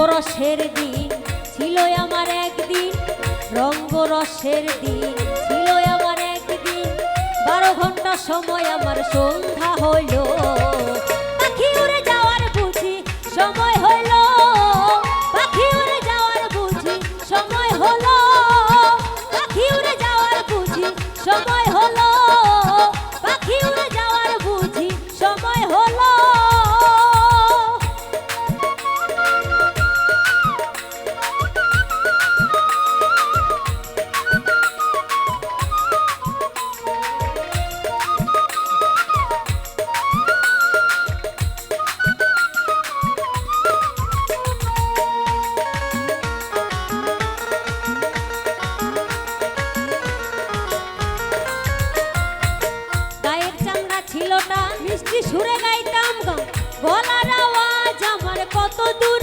রঙ্গরসের দিন ছিল আমার একদিন, রঙ্গরসের দিন ছিল আমার একদিন। বারো ঘণ্টা সময় আমার সন্ধ্যা হইল। tu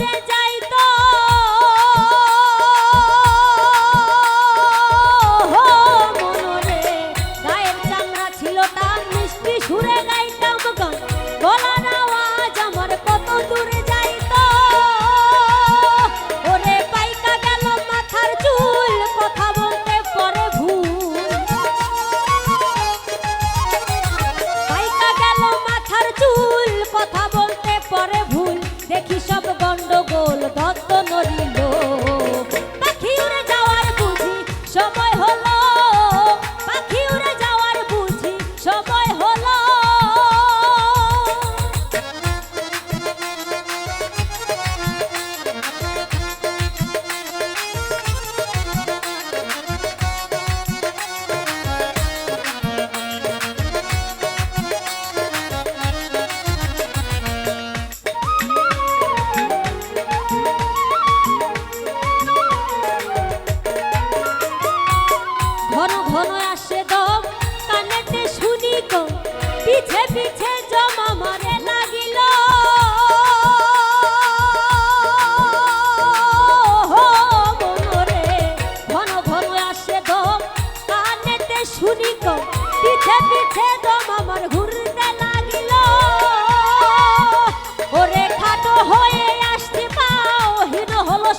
তোর পিছে দম আমার ঘুরতে লাগিল। ওরে খাটো হয়ে আসতে পাও, হীন হলো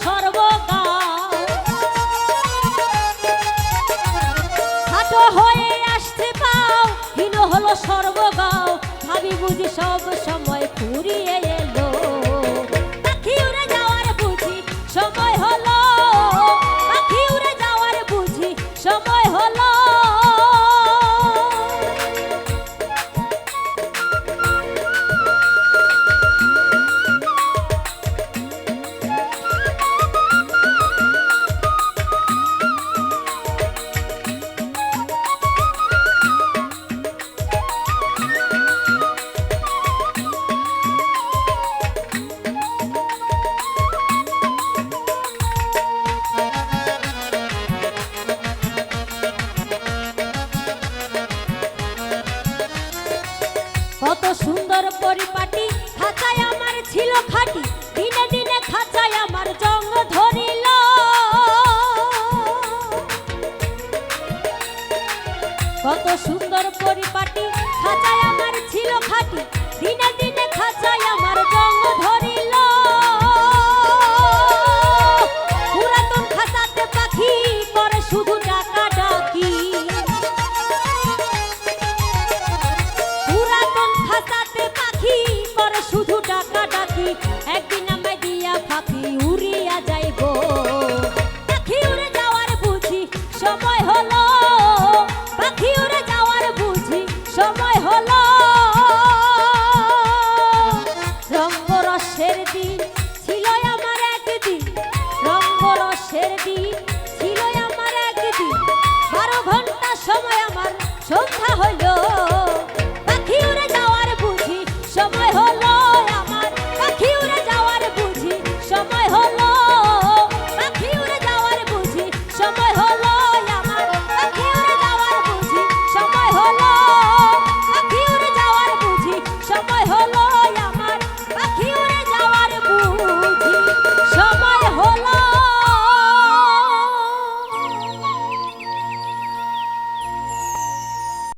হয়ে আসতে পাও, হীন হলো সর্বগাও আমি বুঝি সব সময় পুরি সুন্দর পরিপাটি, খাঁচায় আমার ছিল খাটি, দিনে দিনে খাঁচায় আমার জঙ্গ ধরিল। কত সুন্দর পরিপাটি, খাঁচায় রসের দিন ছিল আমার একদিন। রঙ্গ রসের দিন ছিল আমার একদিন। বারো ঘণ্টা সময় আমার সন্ধ্যা